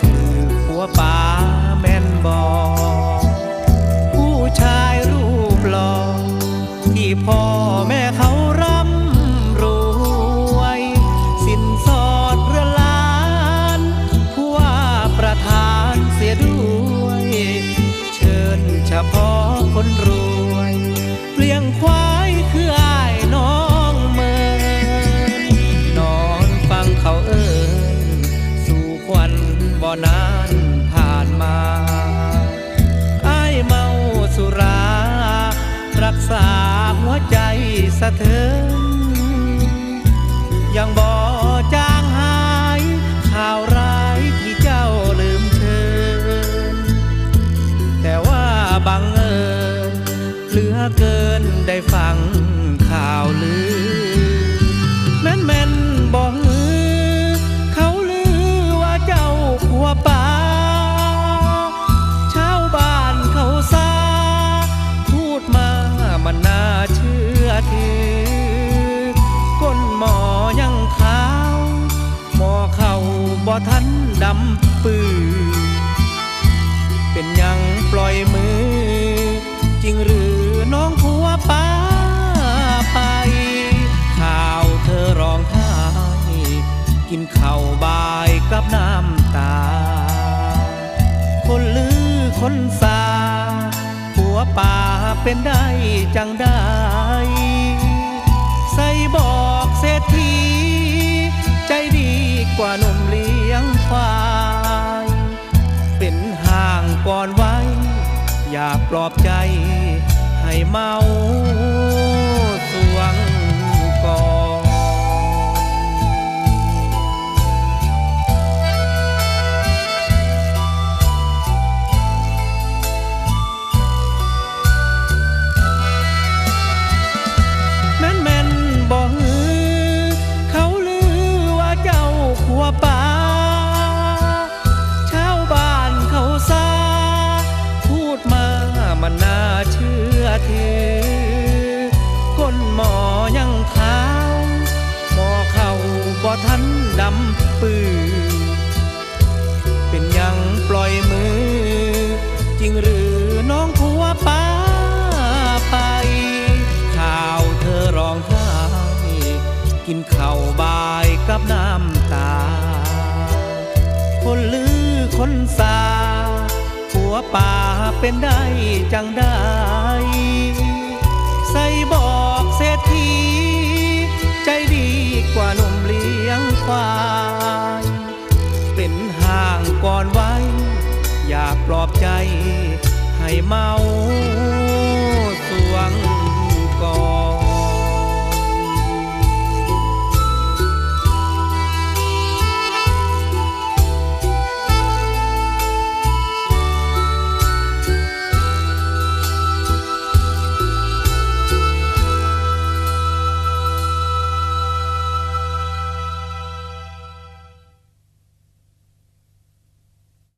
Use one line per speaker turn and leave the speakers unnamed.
ถือหัวป่าแม่นบอผู้ชายรูปหล่อที่พ่อแม่เขา สะเทือนยังบ่จางหายข่าวร้ายที่เจ้าลืมเชิญ แต่ว่าบังเอิญเหลือเกินได้ ปือเป็นยังปล่อยมือ จริงหรือน้องผัวป้าไป ข่าวเธอร้องไห้กินข้าวบายกับน้ำตา คนลือคนสาผัวป่าเป็นได้จังได้ ใส่บอกเศรษฐีใจดีกว่าหนุ่มเลี้ยงควาย ปลอบใจให้เมา ถือ ก้นหมอยังขาวหมอเข่าบ่ทันดำปือเป็นยังปล่อยมือ จริงหรือน้องผัวป้าไป ข่าวเธอร้องไห้กินข้าวบายกับน้ำตา คนลือคนสาผัวป่าเป็นได้จังได้ ควายเป็นห่างก่อนไว้ อยากปลอบใจ ให้เมาสวง